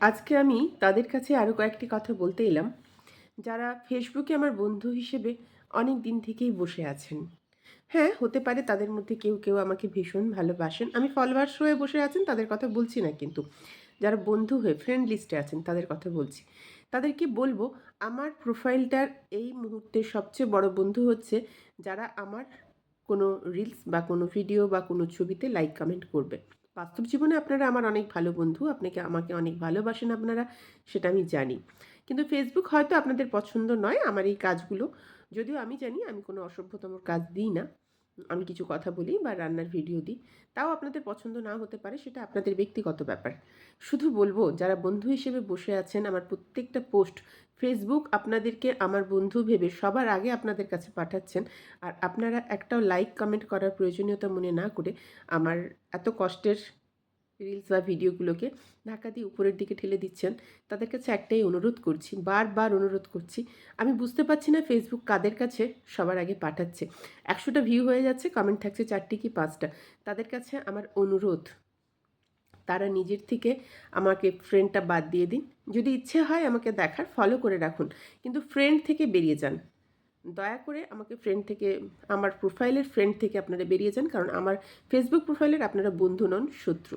আজকে আমি তাদের কাছে আরও কয়েকটি কথা বলতে এলাম, যারা ফেসবুকে আমার বন্ধু হিসেবে অনেক দিন থেকেই বসে আছেন। হ্যাঁ হতে পারে তাদের মধ্যে কেউ কেউ আমাকে ভীষণ ভালোবাসেন। আমি ফলোয়ার্স হয়ে বসে আছেন, তাদের কথা বলছি না কিন্তু। যারা বন্ধু হয়ে ফ্রেন্ড লিস্টে আছেন, তাদের কথা বলছি। তাদেরকে বলব, আমার প্রোফাইলটার এই মুহূর্তে সবচেয়ে বড় বন্ধু হচ্ছে যারা আমার কোনো রিলস বা কোনো ভিডিও বা কোনো ছবিতে লাইক কমেন্ট করবে। বাস্তব জীবনে আপনারা আমার অনেক ভালো বন্ধু, আপনাকে আমাকে অনেক ভালোবাসেন আপনারা, সেটা আমি জানি। কিন্তু ফেসবুক হয়তো আপনাদের পছন্দ নয় আমার এই কাজগুলো। যদিও আমি জানি আমি কোনো অসভ্যতম কাজ দিই না। আমি কিছু কথা বলি বা রান্নার ভিডিও দিই, তাও আপনাদের পছন্দ না হতে পারে সেটা আপনাদের ব্যক্তিগত ব্যাপার। শুধু বলব, যারা বন্ধু হিসেবে বসে আছেন, আমার প্রত্যেকটা পোস্ট ফেসবুক আপনাদেরকে আমার বন্ধু ভেবে সবার আগে আপনাদের কাছে পাঠাচ্ছেন। আর আপনারা একটাও লাইক কমেন্ট করার প্রয়োজনীয়তা মনে না করে আমার এত কষ্টের রিলস বা ভিডিওগুলোকে ধাক্কা দিয়ে উপরের দিকে ঠেলে দিচ্ছেন, তাদের কাছে একটাই অনুরোধ করছি, বারবার অনুরোধ করছি, আমি বুঝতে পারছি না ফেসবুক কাদের কাছে সবার আগে পাঠাচ্ছে। একশোটা ভিউ হয়ে যাচ্ছে কমেন্ট থাকছে চারটি কি পাঁচটা। তাদের কাছে আমার অনুরোধ, তারা নিজের থেকে আমাকে ফ্রেন্ডটা বাদ দিয়ে দিন। যদি ইচ্ছে হয় আমাকে দেখার ফলো করে রাখুন। কিন্তু ফ্রেন্ড থেকে বেরিয়ে যান। দয়া করে আমাকে ফ্রেন্ড থেকে, আমার প্রোফাইলের ফ্রেন্ড থেকে আপনারা বেরিয়ে যান, কারণ আমার ফেসবুক প্রোফাইলের আপনারা বন্ধু নন, শত্রু।